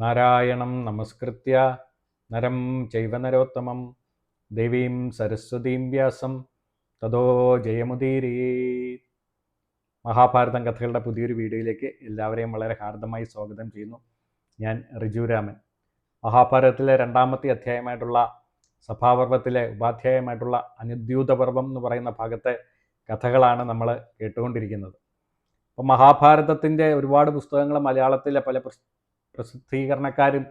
നാരായണം നമസ്കൃത്യ. നരം ചൈവ നരോത്തമം. ദേവീം സരസ്വതീം വ്യാസം. തതോ ജയമുദീരീ മഹാഭാരതം കഥകളുടെ പുതിയൊരു വീഡിയോയിലേക്ക് എല്ലാവരെയും വളരെ ഹാർദമായി സ്വാഗതം ചെയ്യുന്നു. ഞാൻ റിജുരാമൻ മഹാഭാരതത്തിലെ രണ്ടാമത്തെ അധ്യായമായിട്ടുള്ള സഭാപർവത്തിലെ ഉപാധ്യായമായിട്ടുള്ള അനുദ്യൂത പർവം എന്ന് പറയുന്ന ഭാഗത്തെ കഥകളാണ് നമ്മൾ കേട്ടുകൊണ്ടിരിക്കുന്നത്. അപ്പോൾ മഹാഭാരതത്തിന്റെ ഒരുപാട് പുസ്തകങ്ങൾ മലയാളത്തിലെ പല പ്രസിദ്ധീകരണക്കാരും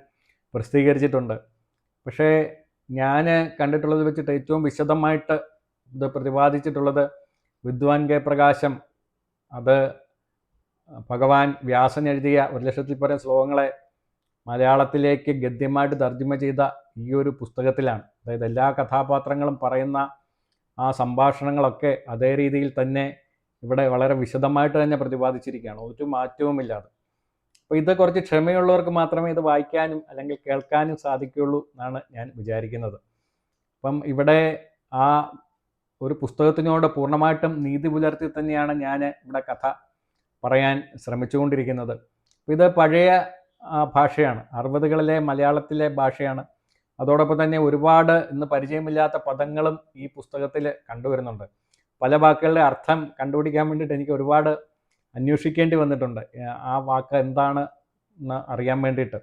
പ്രസിദ്ധീകരിച്ചിട്ടുണ്ട്. പക്ഷേ ഞാൻ കണ്ടിട്ടുള്ളത് വെച്ചിട്ട് ഏറ്റവും വിശദമായിട്ട് ഇത് പ്രതിപാദിച്ചിട്ടുള്ളത് വിദ്വാൻ കെ പ്രകാശം. അത് ഭഗവാൻ വ്യാസൻ എഴുതിയ ഒരു ലക്ഷത്തിൽ പരം ശ്ലോകങ്ങളെ മലയാളത്തിലേക്ക് ഗദ്യമായിട്ട് തർജമ ചെയ്ത ഈ ഒരു പുസ്തകത്തിലാണ്. അതായത് എല്ലാ കഥാപാത്രങ്ങളും പറയുന്ന ആ സംഭാഷണങ്ങളൊക്കെ അതേ രീതിയിൽ തന്നെ ഇവിടെ വളരെ വിശദമായിട്ട് തന്നെ പ്രതിപാദിച്ചിരിക്കുകയാണ്. ഒരു മാറ്റവുമില്ലാതെ. അപ്പോൾ ഇത് കുറച്ച് ക്ഷമയുള്ളവർക്ക് മാത്രമേ ഇത് വായിക്കാനും അല്ലെങ്കിൽ കേൾക്കാനും സാധിക്കുകയുള്ളൂ എന്നാണ് ഞാൻ വിചാരിക്കുന്നത്. അപ്പം ഇവിടെ ആ ഒരു പുസ്തകത്തിനോട് പൂർണമായിട്ടും നീതി പുലർത്തി തന്നെയാണ് ഞാൻ ഇവിടെ കഥ പറയാൻ ശ്രമിച്ചുകൊണ്ടിരിക്കുന്നത്. ഇത് പഴയ ഭാഷയാണ്. അറുപതുകളിലെ മലയാളത്തിലെ ഭാഷയാണ്. അതോടൊപ്പം തന്നെ ഒരുപാട് ഇന്ന് പരിചയമില്ലാത്ത പദങ്ങളും ഈ പുസ്തകത്തിൽ കണ്ടുവരുന്നുണ്ട്. പല വാക്കുകളുടെ അർത്ഥം കണ്ടുപിടിക്കാൻ വേണ്ടിയിട്ട് എനിക്ക് ഒരുപാട് അന്വേഷിക്കേണ്ടി വന്നിട്ടുണ്ട്. ആ വാക്ക് എന്താണ് എന്ന് അറിയാൻ വേണ്ടിയിട്ട്.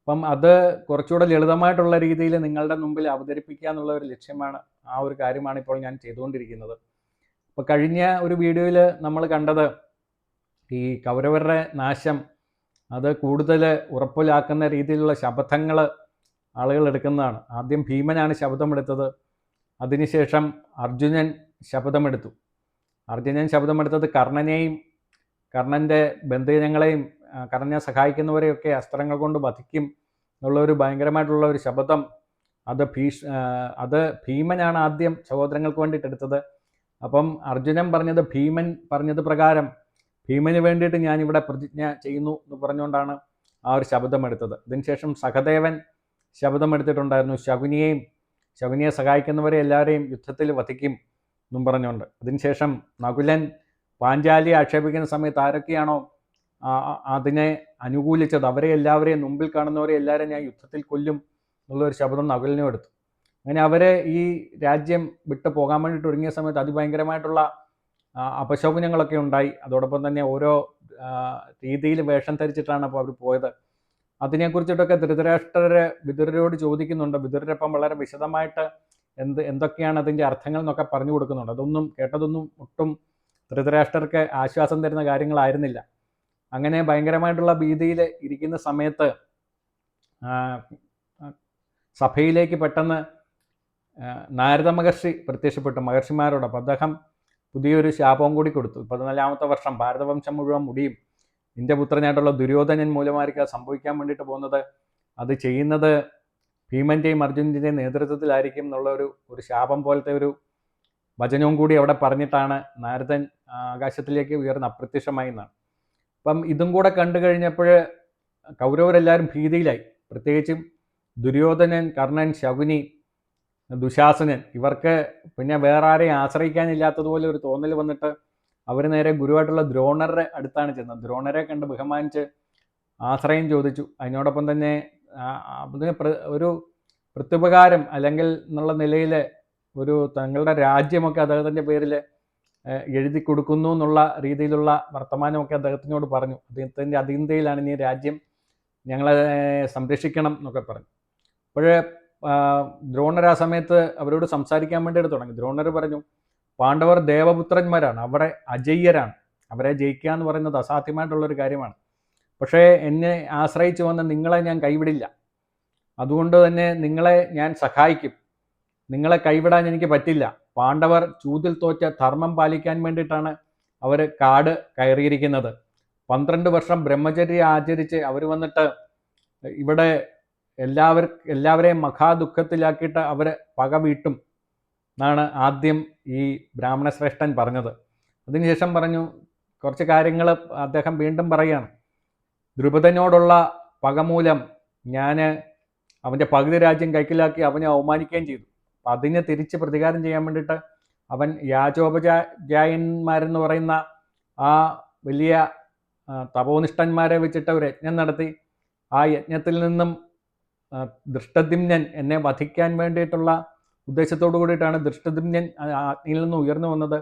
അപ്പം അത് കുറച്ചുകൂടെ ലളിതമായിട്ടുള്ള രീതിയിൽ നിങ്ങളുടെ മുമ്പിൽ അവതരിപ്പിക്കുക എന്നുള്ള ഒരു ലക്ഷ്യമാണ് ആ ഒരു കാര്യമാണ് ഇപ്പോൾ ഞാൻ ചെയ്തുകൊണ്ടിരിക്കുന്നത്. അപ്പോൾ കഴിഞ്ഞ ഒരു വീഡിയോയിൽ നമ്മൾ കണ്ടത് ഈ കൗരവരുടെ നാശം അത് കൂടുതൽ ഉറപ്പിലാക്കുന്ന രീതിയിലുള്ള ശബ്ദങ്ങൾ ആളുകൾ എടുക്കുന്നതാണ്. ആദ്യം ഭീമനാണ് ശബ്ദമെടുത്തത് അതിനുശേഷം അർജുനൻ ശബ്ദമെടുത്തു അർജുനൻ ശബ്ദമെടുത്തത് കർണനെയും കർണന്റെ ബന്ധുജനങ്ങളെയും കർണനെ സഹായിക്കുന്നവരെയൊക്കെ അസ്ത്രങ്ങൾ കൊണ്ട് വധിക്കും എന്നുള്ള ഒരു ഭയങ്കരമായിട്ടുള്ള ഒരു ശബ്ദം അത് ഭീഷ് അത് ഭീമനാണ് ആദ്യം സഹോദരങ്ങൾക്ക് വേണ്ടിയിട്ട് എടുത്തത്. അപ്പം അർജുനൻ പറഞ്ഞത് ഭീമൻ പറഞ്ഞത് പ്രകാരം ഭീമന് വേണ്ടിയിട്ട് ഞാനിവിടെ പ്രതിജ്ഞ ചെയ്യുന്നു എന്ന് പറഞ്ഞുകൊണ്ടാണ് ആ ഒരു ശബ്ദം എടുത്തത്. അതിനുശേഷം സഹദേവൻ ശബ്ദം എടുത്തിട്ടുണ്ടായിരുന്നു. ശകുനിയെയും ശകുനിയെ സഹായിക്കുന്നവരെ എല്ലാവരെയും യുദ്ധത്തിൽ വധിക്കും എന്നും പറഞ്ഞുകൊണ്ട്. അതിനുശേഷം നകുലൻ പാഞ്ചാലിയെ ആക്ഷേപിക്കുന്ന സമയത്ത് ആരൊക്കെയാണോ അതിനെ അനുകൂലിച്ചത്? അവരെ എല്ലാവരെയും മുമ്പിൽ കാണുന്നവരെ എല്ലാവരെയും ഞാൻ യുദ്ധത്തിൽ കൊല്ലും എന്നുള്ളൊരു ശബ്ദം നകുലിനും എടുത്തു. അങ്ങനെ അവരെ ഈ രാജ്യം വിട്ടു പോകാൻ വേണ്ടിയിട്ട് ഒരുങ്ങിയ സമയത്ത് അതിഭയങ്കരമായിട്ടുള്ള അപശകുനങ്ങളൊക്കെ ഉണ്ടായി. അതോടൊപ്പം തന്നെ ഓരോ രീതിയിൽ വേഷം ധരിച്ചിട്ടാണ് അപ്പോൾ അവർ പോയത്. അതിനെക്കുറിച്ചിട്ടൊക്കെ ധൃതരാഷ്ട്രരെ വിതുരരോട് ചോദിക്കുന്നുണ്ട്. വിതുരരപ്പം വളരെ വിശദമായിട്ട് എന്ത് എന്തൊക്കെയാണ് അതിന്റെ അർത്ഥങ്ങൾ എന്നൊക്കെ പറഞ്ഞു കൊടുക്കുന്നുണ്ട്. അതൊന്നും കേട്ടതൊന്നും ഒട്ടും ധൃതരാഷ്ട്രർക്ക് ആശ്വാസം തരുന്ന കാര്യങ്ങളായിരുന്നില്ല. അങ്ങനെ ഭയങ്കരമായിട്ടുള്ള ഭീതിയിൽ ഇരിക്കുന്ന സമയത്ത് സഭയിലേക്ക് പെട്ടെന്ന് നാരദ മഹർഷി പ്രത്യക്ഷപ്പെട്ടു. മഹർഷിമാരോട് അപ്പോൾ അദ്ദേഹം പുതിയൊരു ശാപവും കൂടി കൊടുത്തു. പതിനാലാമത്തെ വർഷം ഭാരതവംശം മുഴുവൻ മുടിയും നിന്റെ പുത്രനായിട്ടുള്ള ദുര്യോധനൻ മൂലമായിരിക്കും സംഭവിക്കാൻ വേണ്ടിയിട്ട് പോകുന്നത്. അത് ചെയ്യുന്നത് ഭീമന്റെയും അർജുനന്റെയും നേതൃത്വത്തിലായിരിക്കും എന്നുള്ള ഒരു ഒരു ശാപം പോലത്തെ ഒരു വചനവും കൂടി അവിടെ പറഞ്ഞിട്ടാണ് നാരദൻ ആകാശത്തിലേക്ക് ഉയർന്ന് അപ്രത്യക്ഷമായി എന്നാണ്. അപ്പം ഇതും കൂടെ കണ്ടു കഴിഞ്ഞപ്പോൾ കൗരവരെല്ലാവരും ഭീതിയിലായി. പ്രത്യേകിച്ചും ദുര്യോധനൻ കർണൻ ശകുനി ദുശാസനൻ ഇവർക്ക് പിന്നെ വേറെ ആരെയും ആശ്രയിക്കാനില്ലാത്തതുപോലെ ഒരു തോന്നൽ വന്നിട്ട് അവർ നേരെ ഗുരുവായിട്ടുള്ള ദ്രോണരുടെ അടുത്താണ് ചെന്നത്. ദ്രോണരെ കണ്ട് ബഹുമാനിച്ച് ആശ്രയം ചോദിച്ചു. അതിനോടൊപ്പം തന്നെ ഒരു പ്രത്യുപകാരം അല്ലെങ്കിൽ എന്നുള്ള നിലയിൽ ഒരു തങ്ങളുടെ രാജ്യമൊക്കെ അദ്ദേഹത്തിന്റെ പേരിൽ എഴുതി കൊടുക്കുന്നു എന്നുള്ള രീതിയിലുള്ള വർത്തമാനമൊക്കെ അദ്ദേഹത്തിനോട് പറഞ്ഞു. അദ്ദേഹത്തിന്റെ അതീന്തയിലാണ് ഇനി രാജ്യം ഞങ്ങളെ സംരക്ഷിക്കണം എന്നൊക്കെ പറഞ്ഞു. അപ്പോഴേ ദ്രോണർ ആ സമയത്ത് അവരോട് സംസാരിക്കാൻ വേണ്ടിയിട്ട് തുടങ്ങി. ദ്രോണർ പറഞ്ഞു പാണ്ഡവർ ദേവപുത്രന്മാരാണ് അവരെ അജയ്യരാണ്. അവരെ ജയിക്കുക എന്ന് പറയുന്നത് അസാധ്യമായിട്ടുള്ളൊരു കാര്യമാണ്. പക്ഷേ എന്നെ ആശ്രയിച്ചു വന്ന നിങ്ങളെ ഞാൻ കൈവിടില്ല. അതുകൊണ്ട് തന്നെ നിങ്ങളെ ഞാൻ സഹായിക്കും. നിങ്ങളെ കൈവിടാൻ എനിക്ക് പറ്റില്ല. പാണ്ഡവർ ചൂതിൽ തോറ്റ ധർമ്മം പാലിക്കാൻ വേണ്ടിയിട്ടാണ് അവർ കാട് കയറിയിരിക്കുന്നത്. പന്ത്രണ്ട് വർഷം ബ്രഹ്മചര്യ ആചരിച്ച് അവർ വന്നിട്ട് ഇവിടെ എല്ലാവർ എല്ലാവരെയും മഹാദുഃഖത്തിലാക്കിയിട്ട് അവർ പക വീട്ടും എന്നാണ് ആദ്യം ഈ ബ്രാഹ്മണശ്രേഷ്ഠൻ പറഞ്ഞത്. അതിനുശേഷം പറഞ്ഞു കുറച്ച് കാര്യങ്ങൾ അദ്ദേഹം വീണ്ടും പറയുകയാണ് ദ്രുപദനോടുള്ള പകമൂലം ഞാൻ അവന്റെ പകുതി രാജ്യം കൈക്കലാക്കി അവനെ അവമാനിക്കുകയും ചെയ്തു. അതിന് തിരിച്ച് പ്രതികാരം ചെയ്യാൻ വേണ്ടിയിട്ട് അവൻ യാചോപചായന്മാരെന്ന് പറയുന്ന ആ വലിയ തപോനിഷ്ഠന്മാരെ വെച്ചിട്ട് ഒരു യജ്ഞം നടത്തി. ആ യജ്ഞത്തിൽ നിന്നും ദൃഷ്ടദിമ്നൻ എന്നെ വധിക്കാൻ വേണ്ടിയിട്ടുള്ള ഉദ്ദേശത്തോടു കൂടിയിട്ടാണ് ദൃഷ്ടദിമ്നൻ അഗ്നിയിൽ നിന്ന് ഉയർന്നു വന്നത്.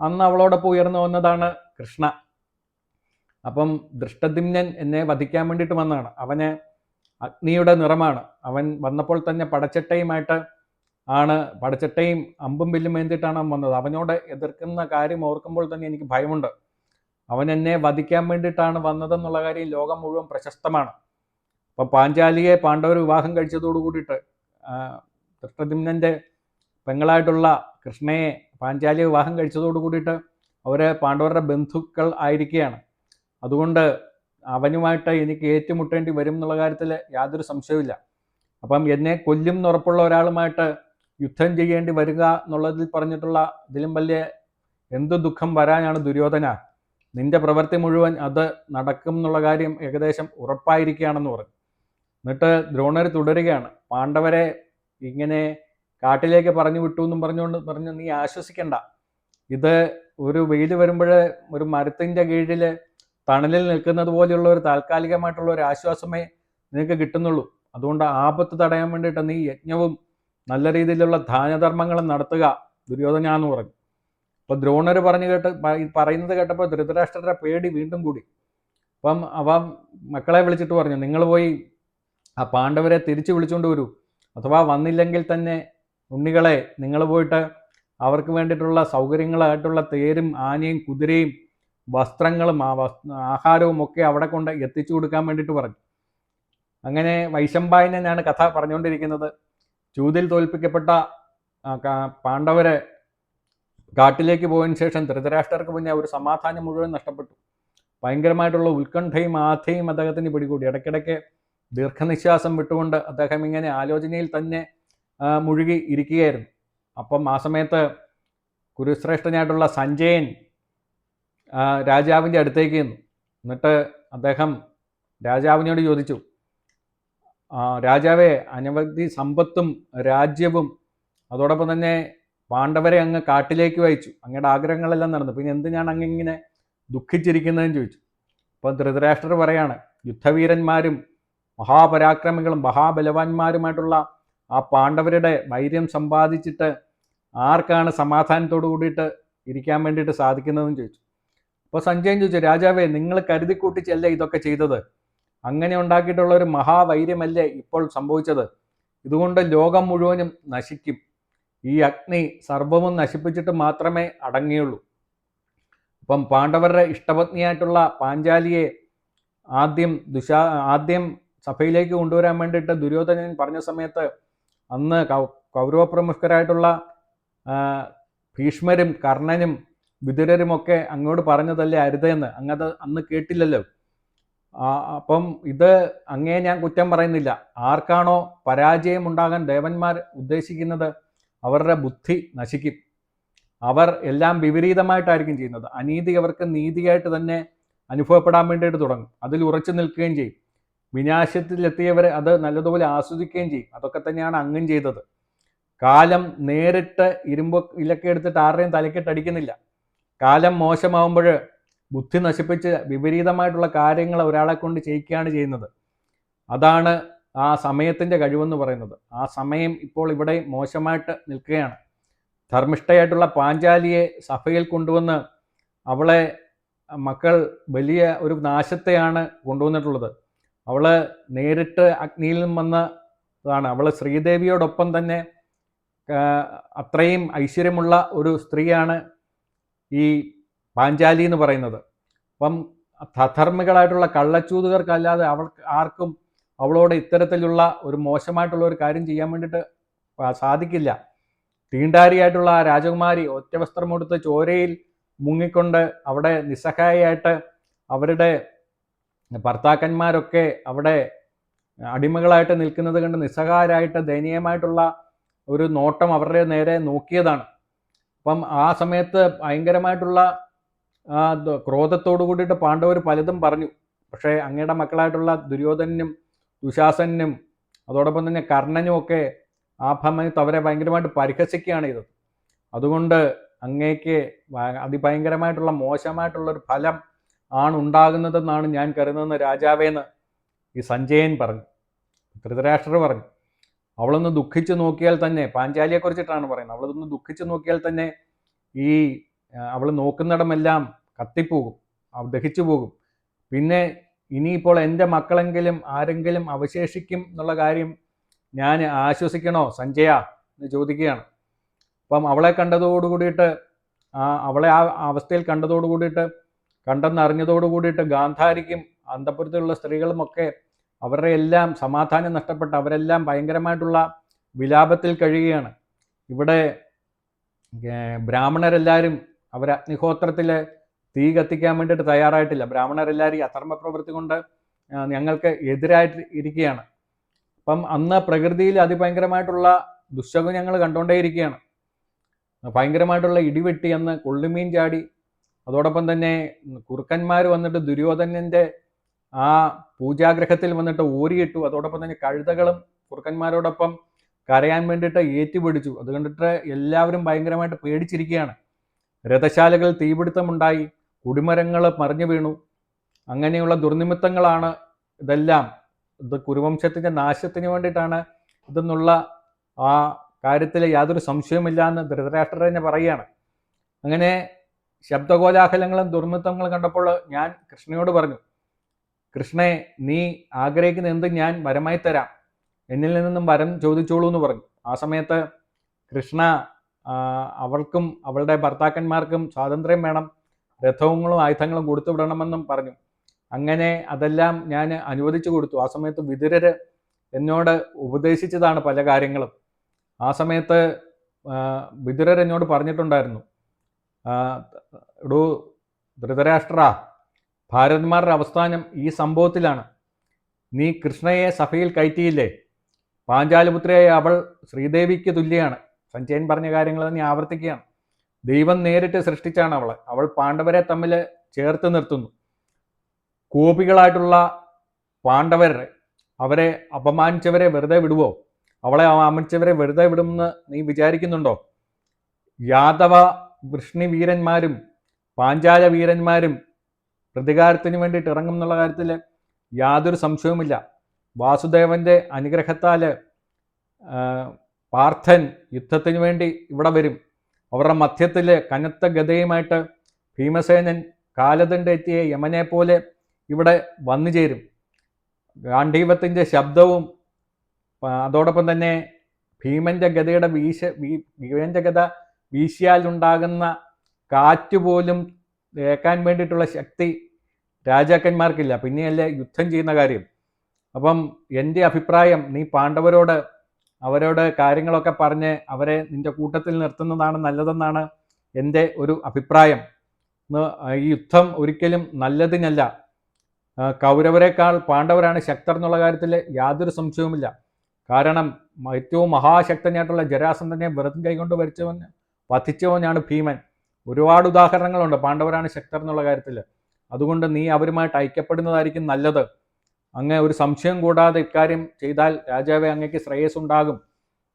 അന്ന് അവളോടൊപ്പം ഉയർന്നു വന്നതാണ് കൃഷ്ണ. അപ്പം ദൃഷ്ടദിമ്നൻ എന്നെ വധിക്കാൻ വേണ്ടിയിട്ട് വന്നതാണ്. അവന് അഗ്നിയുടെ നിറമാണ്. അവൻ വന്നപ്പോൾ തന്നെ പടച്ചട്ടയുമായിട്ട് ആണ് പടച്ചട്ടയും അമ്പും വില്ലും എന്തിട്ടാണ് വന്നത്? അവനോട് എതിർക്കുന്ന കാര്യം ഓർക്കുമ്പോൾ തന്നെ എനിക്ക് ഭയമുണ്ട്. അവൻ എന്നെ വധിക്കാൻ വേണ്ടിയിട്ടാണ് വന്നതെന്നുള്ള കാര്യം ലോകം മുഴുവൻ പ്രശസ്തമാണ്. അപ്പോൾ പാഞ്ചാലിയെ പാണ്ഡവർ വിവാഹം കഴിച്ചതോട് കൂടിയിട്ട് ദൃഷ്ടദിമ്നന്റെ പെങ്ങളായിട്ടുള്ള കൃഷ്ണയെ പാഞ്ചാലിയെ വിവാഹം കഴിച്ചതോട് കൂടിയിട്ട് അവർ പാണ്ഡവരുടെ ബന്ധുക്കൾ ആയിരിക്കുകയാണ്. അതുകൊണ്ട് അവനുമായിട്ട് എനിക്ക് ഏറ്റുമുട്ടേണ്ടി വരും എന്നുള്ള കാര്യത്തിൽ യാതൊരു സംശയവുമില്ല. അപ്പം എന്നെ കൊല്ലും എന്നുറപ്പുള്ള ഒരാളുമായിട്ട് യുദ്ധം ചെയ്യേണ്ടി വരിക എന്നുള്ളതിൽ പറഞ്ഞിട്ടുള്ള ഇതിലും വലിയ എന്ത് ദുഃഖം വരാനാണ് ദുര്യോധന? നിന്റെ പ്രവൃത്തി മുഴുവൻ അത് നടക്കും എന്നുള്ള കാര്യം ഏകദേശം ഉറപ്പായിരിക്കുകയാണെന്ന് പറഞ്ഞു. എന്നിട്ട് ദ്രോണർ തുടരുകയാണ്. പാണ്ഡവരെ ഇങ്ങനെ കാട്ടിലേക്ക് പറഞ്ഞു വിട്ടു എന്നും പറഞ്ഞുകൊണ്ട് പറഞ്ഞു നീ ആശ്വസിക്കണ്ട. ഇത് ഒരു വെയിൽ വരുമ്പോൾ ഒരു മരത്തിന്റെ കീഴിൽ തണലിൽ നിൽക്കുന്നത് പോലെയുള്ള ഒരു താൽക്കാലികമായിട്ടുള്ള ഒരു ആശ്വാസമേ നിനക്ക് കിട്ടുന്നുള്ളൂ. അതുകൊണ്ട് ആപത്ത് തടയാൻ വേണ്ടിയിട്ട് നീ യജ്ഞവും നല്ല രീതിയിലുള്ള ദാനധർമ്മങ്ങളും നടത്തുക ദുര്യോധന എന്ന് പറഞ്ഞു. അപ്പോൾ ദ്രോണർ പറഞ്ഞു കേട്ട് പറയുന്നത് കേട്ടപ്പോൾ ധൃതരാഷ്ട്രരുടെ പേടി വീണ്ടും കൂടി. അപ്പം അവ മക്കളെ വിളിച്ചിട്ട് പറഞ്ഞു നിങ്ങൾ പോയി ആ പാണ്ഡവരെ തിരിച്ചു വിളിച്ചുകൊണ്ട് വരൂ. അഥവാ വന്നില്ലെങ്കിൽ തന്നെ ഉണ്ണികളെ നിങ്ങൾ പോയിട്ട് അവർക്ക് വേണ്ടിയിട്ടുള്ള സൗകര്യങ്ങളായിട്ടുള്ള തേരും ആനയും കുതിരയും വസ്ത്രങ്ങളും ആഹാരവും ഒക്കെ അവിടെ കൊണ്ട് എത്തിച്ചു കൊടുക്കാൻ വേണ്ടിയിട്ട് പറഞ്ഞു. അങ്ങനെ വൈശമ്പായനാണ് കഥ പറഞ്ഞുകൊണ്ടിരിക്കുന്നത് ചൂതിൽ തോൽപ്പിക്കപ്പെട്ട പാണ്ഡവരെ കാട്ടിലേക്ക് പോയതിനു ശേഷം ധൃതരാഷ്ട്രർക്ക് പിന്നെ ഒരു സമാധാനം മുഴുവൻ നഷ്ടപ്പെട്ടു. ഭയങ്കരമായിട്ടുള്ള ഉത്കണ്ഠയും ആധയും അദ്ദേഹത്തിന് പിടികൂടി. ഇടയ്ക്കിടയ്ക്ക് ദീർഘനിശ്വാസം വിട്ടുകൊണ്ട് അദ്ദേഹം ഇങ്ങനെ ആലോചനയിൽ തന്നെ മുഴുകി ഇരിക്കുകയായിരുന്നു. അപ്പം ആ സമയത്ത് കുരുശ്രേഷ്ഠനായിട്ടുള്ള സഞ്ജയൻ രാജാവിന്റെ അടുത്തേക്ക് ചെന്നു. എന്നിട്ട് അദ്ദേഹം രാജാവിനോട് ചോദിച്ചു രാജാവേ അനവധി സമ്പത്തും രാജ്യവും അതോടൊപ്പം തന്നെ പാണ്ഡവരെ അങ്ങ് കാട്ടിലേക്ക് വായിച്ചു അങ്ങയുടെ ആഗ്രഹങ്ങളെല്ലാം നടന്നു. പിന്നെ എന്തിനാണ് അങ്ങിങ്ങനെ ദുഃഖിച്ചിരിക്കുന്നതെന്ന് ചോദിച്ചു. അപ്പോൾ ധൃതരാഷ്ട്രർ പറയാണ് യുദ്ധവീരന്മാരും മഹാപരാക്രമികളും മഹാബലവാന്മാരുമായിട്ടുള്ള ആ പാണ്ഡവരുടെ വൈര്യം സമ്പാദിച്ചിട്ട് ആർക്കാണ് സമാധാനത്തോടു കൂടിയിട്ട് ഇരിക്കാൻ വേണ്ടിയിട്ട് സാധിക്കുന്നതെന്ന് ചോദിച്ചു. അപ്പോൾ സഞ്ജയൻ ചോദിച്ചു രാജാവേ നിങ്ങൾ കരുതിക്കൂട്ടിച്ചല്ലേ ഇതൊക്കെ ചെയ്തത്? അങ്ങനെ ഉണ്ടാക്കിയിട്ടുള്ള ഒരു മഹാവൈര്യമല്ലേ ഇപ്പോൾ സംഭവിച്ചത്? ഇതുകൊണ്ട് ലോകം മുഴുവനും നശിക്കും. ഈ അഗ്നി സർവവും നശിപ്പിച്ചിട്ട് മാത്രമേ അടങ്ങിയുള്ളൂ. അപ്പം പാണ്ഡവരുടെ ഇഷ്ടപത്നിയായിട്ടുള്ള പാഞ്ചാലിയെ ആദ്യം ദുശാ ആദ്യം സഭയിലേക്ക് കൊണ്ടുവരാൻ വേണ്ടിയിട്ട് ദുര്യോധനൻ പറഞ്ഞ സമയത്ത് അന്ന് കൗ- കൗരവപ്രമുഖരായിട്ടുള്ള ആ, ഭീഷ്മരും കർണനും വിതുരരുമൊക്കെ അങ്ങോട്ട് പറഞ്ഞതല്ലേ അരുതെന്ന്? അങ്ങത് അന്ന് കേട്ടില്ലല്ലോ. അപ്പം ഇത് അങ്ങേ ഞാൻ കുറ്റം പറയുന്നില്ല. ആർക്കാണോ പരാജയം ഉണ്ടാകാൻ ദേവന്മാർ ഉദ്ദേശിക്കുന്നത് അവരുടെ ബുദ്ധി നശിക്കും. അവർ എല്ലാം വിപരീതമായിട്ടായിരിക്കും ചെയ്യുന്നത്. അനീതി അവർക്ക് നീതിയായിട്ട് തന്നെ അനുഭവപ്പെടാൻ വേണ്ടിയിട്ട് തുടങ്ങും. അതിൽ ഉറച്ചു നിൽക്കുകയും ചെയ്യും. വിനാശത്തിലെത്തിയവർ അത് നല്ലതുപോലെ ആസ്വദിക്കുകയും ചെയ്യും. അതൊക്കെ തന്നെയാണ് അങ്ങും ചെയ്തത്. കാലം നേരിട്ട് ഇരുമ്പ് ഇലക്കെ എടുത്തിട്ട് ആരുടെയും തലക്കെട്ടടിക്കുന്നില്ല കാലം മോശമാവുമ്പോൾ ബുദ്ധി നശിപ്പിച്ച് വിപരീതമായിട്ടുള്ള കാര്യങ്ങൾ ഒരാളെ കൊണ്ട് ചെയ്യിക്കുകയാണ് ചെയ്യുന്നത്. അതാണ് ആ സമയത്തിന്റെ കഴിവെന്ന് പറയുന്നത്. ആ സമയം ഇപ്പോൾ ഇവിടെ മോശമായിട്ട് നിൽക്കുകയാണ്. ധർമ്മിഷ്ഠയായിട്ടുള്ള പാഞ്ചാലിയെ സഭയിൽ കൊണ്ടുവന്ന് അവളെ മക്കൾ വലിയ ഒരു നാശത്തെയാണ് കൊണ്ടുവന്നിട്ടുള്ളത്. അവൾ നേരിട്ട് അഗ്നിയിൽ നിന്നും വന്നതാണ്. അവൾ ശ്രീദേവിയോടൊപ്പം തന്നെ അത്രയും ഐശ്വര്യമുള്ള ഒരു സ്ത്രീയാണ് ഈ പാഞ്ചാലി എന്ന് പറയുന്നത്. അപ്പം അധർമ്മികളായിട്ടുള്ള കള്ളച്ചൂതുകർക്കല്ലാതെ അവൾക്ക് ആർക്കും അവളോട് ഇത്തരത്തിലുള്ള ഒരു മോശമായിട്ടുള്ള ഒരു കാര്യം ചെയ്യാൻ വേണ്ടിയിട്ട് സാധിക്കില്ല. തീണ്ടാരിയായിട്ടുള്ള ആ രാജകുമാരി ഒറ്റ വസ്ത്രമെടുത്ത് ചോരയിൽ മുങ്ങിക്കൊണ്ട് അവിടെ നിസ്സഹായമായിട്ട് അവരുടെ ഭർത്താക്കന്മാരൊക്കെ അവിടെ അടിമകളായിട്ട് നിൽക്കുന്നത് കണ്ട് നിസ്സഹായരായിട്ട് ദയനീയമായിട്ടുള്ള ഒരു നോട്ടം അവരുടെ നേരെ നോക്കിയതാണ്. അപ്പം ആ സമയത്ത് ഭയങ്കരമായിട്ടുള്ള ആ, ക്രോധത്തോടു കൂടിയിട്ട് പാണ്ഡവർ പലതും പറഞ്ഞു. പക്ഷേ അങ്ങയുടെ മക്കളായിട്ടുള്ള ദുര്യോധനനും ദുശാസനും അതോടൊപ്പം തന്നെ കർണനും ഒക്കെ ആ സമയത്ത് അവരെ ഭയങ്കരമായിട്ട് പരിഹസിക്കുകയാണ് ചെയ്തത്. അതുകൊണ്ട് അങ്ങേക്ക് അതിഭയങ്കരമായിട്ടുള്ള മോശമായിട്ടുള്ള ഒരു ഫലം ആണ് ഉണ്ടാകുന്നതെന്നാണ് ഞാൻ കരുതുന്ന രാജാവേന്ന് ഈ സഞ്ജയൻ പറഞ്ഞു. ധൃതരാഷ്ട്രർ പറഞ്ഞു അവളൊന്ന് ദുഃഖിച്ച് നോക്കിയാൽ തന്നെ പാഞ്ചാലിയെക്കുറിച്ചിട്ടാണ് പറയുന്നത് അവളൊന്ന് ദുഃഖിച്ച് നോക്കിയാൽ തന്നെ ഈ അവൾ നോക്കുന്നിടമെല്ലാം കത്തിപ്പോകും ദഹിച്ചു പോകും. പിന്നെ ഇനിയിപ്പോൾ എന്റെ മക്കളെങ്കിലും ആരെങ്കിലും അവശേഷിക്കും എന്നുള്ള കാര്യം ഞാൻ ആശ്വസിക്കണോ? സഞ്ജയ എന്ന് ചോദിക്കുകയാണ്. അപ്പം അവളെ കണ്ടതോടു കൂടിയിട്ട് അവളെ ആ അവസ്ഥയിൽ കണ്ടതോടു കൂടിയിട്ട് കണ്ടെന്ന് അറിഞ്ഞതോടു കൂടിയിട്ട് ഗാന്ധാരിക്കും അന്തപുരത്തിലുള്ള സ്ത്രീകളുമൊക്കെ അവരുടെ എല്ലാം സമാധാനം നഷ്ടപ്പെട്ട് അവരെല്ലാം ഭയങ്കരമായിട്ടുള്ള വിലാപത്തിൽ കഴിയുകയാണ്. ഇവിടെ ബ്രാഹ്മണരെല്ലാവരും അവർ അഗ്നിഹോത്രത്തിൽ തീ കത്തിക്കാൻ വേണ്ടിയിട്ട് തയ്യാറായിട്ടില്ല. ബ്രാഹ്മണരെല്ലാവരും അധർമ്മ പ്രവൃത്തി കൊണ്ട് ഞങ്ങൾക്ക് എതിരായിട്ട് ഇരിക്കുകയാണ്. അപ്പം അന്ന് പ്രകൃതിയിൽ അതിഭയങ്കരമായിട്ടുള്ള ദുശകുനങ്ങൾ കണ്ടുകൊണ്ടേയിരിക്കുകയാണ്. ഭയങ്കരമായിട്ടുള്ള ഇടിവെട്ടി അന്ന് കൊള്ളിമീൻ ചാടി. അതോടൊപ്പം തന്നെ കുറുക്കന്മാർ വന്നിട്ട് ദുര്യോധനന്റെ ആ പൂജാഗ്രഹത്തിൽ വന്നിട്ട് ഓരിയിട്ടു. അതോടൊപ്പം തന്നെ കഴുതകളും കുറുക്കന്മാരോടൊപ്പം കരയാൻ വേണ്ടിയിട്ട് ഏറ്റുപിടിച്ചു. അത് കണ്ടിട്ട് എല്ലാവരും ഭയങ്കരമായിട്ട് പേടിച്ചിരിക്കുകയാണ്. രഥശാലകൾ തീപിടുത്തമുണ്ടായി. കുടിമരങ്ങൾ മറിഞ്ഞു വീണു. അങ്ങനെയുള്ള ദുർനിമിത്തങ്ങളാണ് ഇതെല്ലാം. ഇത് കുരുവംശത്തിന്റെ നാശത്തിന് വേണ്ടിയിട്ടാണ് ഇതെന്നുള്ള ആ കാര്യത്തിൽ യാതൊരു സംശയവുമില്ല എന്ന് ധൃതരാഷ്ട്രർ തന്നെ പറയുകയാണ്. അങ്ങനെ ശബ്ദകോലാഹലങ്ങളും ദുർമിത്തങ്ങളും കണ്ടപ്പോൾ ഞാൻ കൃഷ്ണയോട് പറഞ്ഞു കൃഷ്ണേ നീ ആഗ്രഹിക്കുന്ന എന്ത് ഞാൻ വരമായി തരാം. എന്നിൽ നിന്നും വരം ചോദിച്ചോളൂ എന്ന് പറഞ്ഞു. ആ സമയത്ത് കൃഷ്ണ അവൾക്കും അവളുടെ ഭർത്താക്കന്മാർക്കും സ്വാതന്ത്ര്യം വേണം. രഥങ്ങളും ആയുധങ്ങളും കൊടുത്തു വിടണമെന്നും പറഞ്ഞു. അങ്ങനെ അതെല്ലാം ഞാൻ അനുവദിച്ചു കൊടുത്തു. ആ സമയത്ത് വിതുരര് എന്നോട് ഉപദേശിച്ചതാണ് പല കാര്യങ്ങളും. ആ സമയത്ത് വിതുരർ എന്നോട് പറഞ്ഞിട്ടുണ്ടായിരുന്നു. എടോ ധൃതരാഷ്ട്ര ഭാരതന്മാരുടെ അവസ്ഥാനം ഈ സംഭവത്തിലാണ്. നീ കൃഷ്ണയെ സഭയിൽ കയറ്റിയില്ലേ? പാഞ്ചാലപുത്രയായ അവൾ ശ്രീദേവിക്ക് തുല്യമാണ് സഞ്ജയൻ പറഞ്ഞ കാര്യങ്ങൾ തന്നെ ആവർത്തിക്കുകയാണ്. ദൈവം നേരിട്ട് സൃഷ്ടിച്ചാണ് അവളെ. അവൾ പാണ്ഡവരെ തമ്മിൽ ചേർത്ത് നിർത്തുന്നു. കോപികളായിട്ടുള്ള പാണ്ഡവരെ അവരെ അപമാനിച്ചവരെ വെറുതെ വിടുവോ? അവളെ അപമാനിച്ചവരെ വെറുതെ വിടുമെന്ന് നീ വിചാരിക്കുന്നുണ്ടോ? യാദവ വൃഷ്ണി വീരന്മാരും പാഞ്ചാല വീരന്മാരും പ്രതികാരത്തിന് വേണ്ടിയിട്ട് ഇറങ്ങും എന്നുള്ള കാര്യത്തിൽ യാതൊരു സംശയവുമില്ല. വാസുദേവന്റെ അനുഗ്രഹത്താൽ പാർത്ഥൻ യുദ്ധത്തിന് വേണ്ടി ഇവിടെ വരും. അവരുടെ മധ്യത്തിൽ കനത്ത ഗതയുമായിട്ട് ഭീമസേനൻ കാലദണ്ഡെത്തിയ യമനെ പോലെ ഇവിടെ വന്നു ചേരും. ഗാന്ധീവത്തിന്റെ ശബ്ദവും അതോടൊപ്പം തന്നെ ഭീമന്റെ ഗതയുടെ വീശ ഭീമന്റെ ഗത വീശിയാലുണ്ടാകുന്ന കാറ്റ് പോലും ഏക്കാൻ വേണ്ടിയിട്ടുള്ള ശക്തി രാജാക്കന്മാർക്കില്ല. പിന്നെയല്ലേ യുദ്ധം ചെയ്യുന്ന കാര്യം. അപ്പം എന്റെ അഭിപ്രായം നീ പാണ്ഡവരോട് അവരോട് കാര്യങ്ങളൊക്കെ പറഞ്ഞ് അവരെ നിന്റെ കൂട്ടത്തിൽ നിർത്തുന്നതാണ് നല്ലതെന്നാണ് എന്റെ ഒരു അഭിപ്രായം. ഈ യുദ്ധം ഒരിക്കലും നല്ലതിനല്ല. കൗരവരെക്കാൾ പാണ്ഡവരാണ് ശക്തർ എന്നുള്ള കാര്യത്തിൽ യാതൊരു സംശയവുമില്ല. കാരണം ഏറ്റവും മഹാശക്തനായിട്ടുള്ള ജരാസന്ധനെ വെറും കൈകൊണ്ട് വരച്ചവൻ വധിച്ചവനാണ് ഭീമൻ. ഒരുപാട് ഉദാഹരണങ്ങളുണ്ട് പാണ്ഡവരാണ് ശക്തർ എന്നുള്ള കാര്യത്തിൽ അതുകൊണ്ട് നീ അവരുമായിട്ട് ഐക്യപ്പെടുന്നതായിരിക്കും നല്ലത്. അങ്ങ് ഒരു സംശയം കൂടാതെ ഇക്കാര്യം ചെയ്താൽ രാജാവെ അങ്ങേക്ക് ശ്രേയസ് ഉണ്ടാകും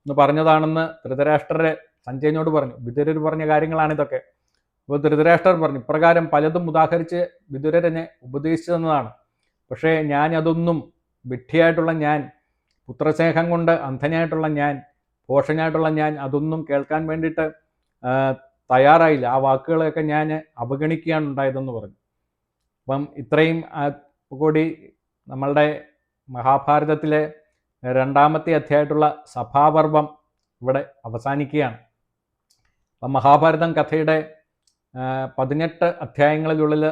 എന്ന് പറഞ്ഞതാണെന്ന് ധൃതരാഷ്ട്രരെ സഞ്ജയനോട് പറഞ്ഞു. വിതുരർ പറഞ്ഞ കാര്യങ്ങളാണിതൊക്കെ അപ്പോൾ ധൃതരാഷ്ട്രർ പറഞ്ഞു ഇപ്രകാരം പലതും ഉദാഹരിച്ച് വിതുരരനെ ഉപദേശിച്ചു തന്നതാണ് പക്ഷേ ഞാൻ അതൊന്നും വിഡ്ഢിയായിട്ടുള്ള ഞാൻ പുത്രസ്നേഹം കൊണ്ട് അന്ധനായിട്ടുള്ള ഞാൻ പോഷനായിട്ടുള്ള ഞാൻ അതൊന്നും കേൾക്കാൻ വേണ്ടിയിട്ട് തയ്യാറായില്ല. ആ വാക്കുകളൊക്കെ ഞാൻ അവഗണിക്കുകയാണ് ഉണ്ടായതെന്ന് പറഞ്ഞു. അപ്പം ഇത്രയും കൂടി നമ്മളുടെ മഹാഭാരതത്തിലെ രണ്ടാമത്തെ അധ്യായമായിട്ടുള്ള സഭാപർവം ഇവിടെ അവസാനിക്കുകയാണ്. അപ്പം മഹാഭാരതം കഥയുടെ പതിനെട്ട് അധ്യായങ്ങളിലുള്ളിൽ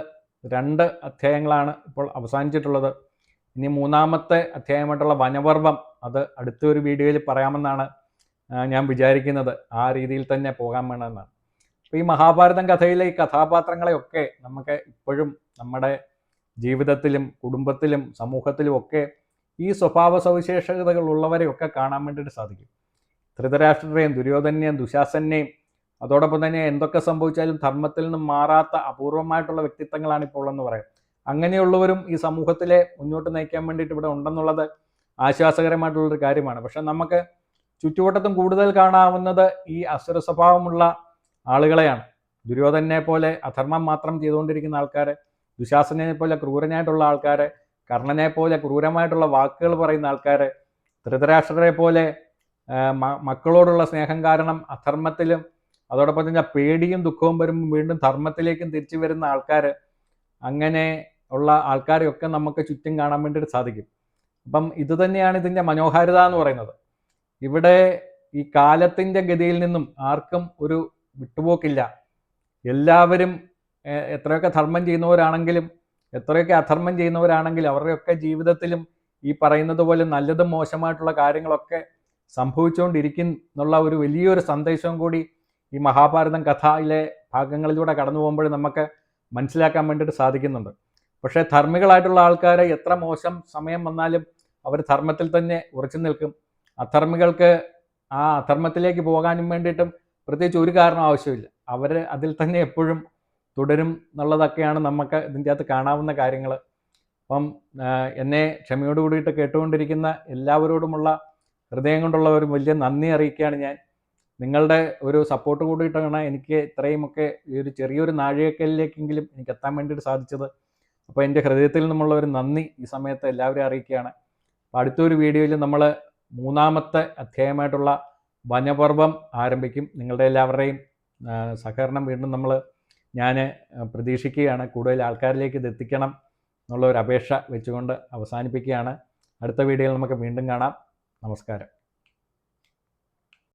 രണ്ട് അധ്യായങ്ങളാണ് ഇപ്പോൾ അവസാനിച്ചിട്ടുള്ളത്. ഇനി മൂന്നാമത്തെ അധ്യായമായിട്ടുള്ള വനപർവം അത് അടുത്ത ഒരു വീഡിയോയിൽ പറയാമെന്നാണ് ഞാൻ വിചാരിക്കുന്നത്. ആ രീതിയിൽ തന്നെ പോകാൻ വേണമെന്നാണ്. അപ്പോൾ ഈ മഹാഭാരതം കഥയിലെ ഈ കഥാപാത്രങ്ങളെയൊക്കെ നമുക്ക് ഇപ്പോഴും നമ്മുടെ ജീവിതത്തിലും കുടുംബത്തിലും സമൂഹത്തിലും ഒക്കെ ഈ സ്വഭാവ സവിശേഷതകൾ ഉള്ളവരെയൊക്കെ കാണാൻ വേണ്ടിയിട്ട് സാധിക്കും. ധൃതരാഷ്ട്രരെയും ദുര്യോധനെയും ദുശാസനെയും അതോടൊപ്പം തന്നെ എന്തൊക്കെ സംഭവിച്ചാലും ധർമ്മത്തിൽ നിന്നും മാറാത്ത അപൂർവമായിട്ടുള്ള വ്യക്തിത്വങ്ങളാണ് ഇപ്പോൾ എന്ന് പറയാം. അങ്ങനെയുള്ളവരും ഈ സമൂഹത്തിലെ മുന്നോട്ട് നയിക്കാൻ വേണ്ടിയിട്ട് ഇവിടെ ഉണ്ടെന്നുള്ളത് ആശ്വാസകരമായിട്ടുള്ളൊരു കാര്യമാണ്. പക്ഷെ നമുക്ക് ചുറ്റുവട്ടത്തും കൂടുതൽ കാണാവുന്നത് ഈ അസുര സ്വഭാവമുള്ള ആളുകളെയാണ്. ദുര്യോധനെ പോലെ അധർമ്മം മാത്രം ചെയ്തുകൊണ്ടിരിക്കുന്ന ആൾക്കാരെ ദുശാസനെ പോലെ ക്രൂരനായിട്ടുള്ള ആൾക്കാരെ കർണനെ പോലെ ക്രൂരമായിട്ടുള്ള വാക്കുകൾ പറയുന്ന ആൾക്കാർ ധൃതരാഷ്ട്രരെ പോലെ മക്കളോടുള്ള സ്നേഹം കാരണം അധർമ്മത്തിലും അതോടൊപ്പം തന്നെ പേടിയും ദുഃഖവും വരുമ്പോൾ വീണ്ടും ധർമ്മത്തിലേക്കും തിരിച്ചു വരുന്ന ആൾക്കാർ അങ്ങനെ ഉള്ള ആൾക്കാരെയൊക്കെ നമുക്ക് ചുറ്റും കാണാൻ വേണ്ടിയിട്ട് സാധിക്കും. അപ്പം ഇത് തന്നെയാണ് ഇതിന്റെ മനോഹാരിത എന്ന് പറയുന്നത്. ഇവിടെ ഈ കാലത്തിന്റെ ഗതിയിൽ നിന്നും ആർക്കും ഒരു വിട്ടുപോക്കില്ല. എല്ലാവരും എത്രയൊക്കെ ധർമ്മം ചെയ്യുന്നവരാണെങ്കിലും എത്രയൊക്കെ അധർമ്മം ചെയ്യുന്നവരാണെങ്കിലും അവരുടെയൊക്കെ ജീവിതത്തിലും ഈ പറയുന്നത് പോലെ നല്ലതും മോശമായിട്ടുള്ള കാര്യങ്ങളൊക്കെ സംഭവിച്ചുകൊണ്ടിരിക്കും എന്നുള്ള ഒരു വലിയൊരു സന്ദേശവും കൂടി ഈ മഹാഭാരതം കഥയിലെ ഭാഗങ്ങളിലൂടെ കടന്നു പോകുമ്പോൾ നമുക്ക് മനസ്സിലാക്കാൻ വേണ്ടിയിട്ട് സാധിക്കുന്നുണ്ട്. പക്ഷേ ധർമ്മികളായിട്ടുള്ള ആൾക്കാരെ എത്ര മോശം സമയം വന്നാലും അവർ ധർമ്മത്തിൽ തന്നെ ഉറച്ചു നിൽക്കും. അധർമ്മികൾക്ക് ആ അധർമ്മത്തിലേക്ക് പോകാനും വേണ്ടിയിട്ടും പ്രത്യേകിച്ച് ഒരു കാരണം ആവശ്യമില്ല. അവർ അതിൽ തന്നെ എപ്പോഴും തുടരും എന്നുള്ളതൊക്കെയാണ് നമുക്ക് ഇതിന്റെ അകത്ത് കാണാവുന്ന കാര്യങ്ങൾ. അപ്പം എന്നെ ക്ഷമയോട് കൂടിയിട്ട് കേട്ടുകൊണ്ടിരിക്കുന്ന എല്ലാവരോടുമുള്ള ഹൃദയം കൊണ്ടുള്ള ഒരു വലിയ നന്ദി അറിയിക്കുകയാണ് ഞാൻ. നിങ്ങളുടെ ഒരു സപ്പോർട്ട് കൂടിയിട്ടാണ് എനിക്ക് ഇത്രയുമൊക്കെ ഈ ഒരു ചെറിയൊരു നാഴികക്കല്ലിലേക്കെങ്കിലും എനിക്ക് എത്താൻ വേണ്ടിയിട്ട് സാധിച്ചത്. അപ്പോൾ എന്റെ ഹൃദയത്തിൽ നിന്നുള്ള ഒരു നന്ദി ഈ സമയത്ത് എല്ലാവരെയും അറിയിക്കുകയാണ്. അപ്പോൾ അടുത്തൊരു വീഡിയോയിൽ നമ്മൾ മൂന്നാമത്തെ അധ്യായമായിട്ടുള്ള വനപർവം ആരംഭിക്കും. നിങ്ങളുടെ എല്ലാവരുടെയും സഹകരണം വീണ്ടും നമ്മൾ ഞാൻ പ്രതീക്ഷിക്കുകയാണ് കൂടുതൽ ആൾക്കാരിലേക്ക് ഇത് എത്തിക്കണം എന്നുള്ള ഒരു അപേക്ഷ വെച്ചുകൊണ്ട് അവസാനിപ്പിക്കുകയാണ്. അടുത്ത വീഡിയോയിൽ നമുക്ക് വീണ്ടും കാണാം. നമസ്കാരം.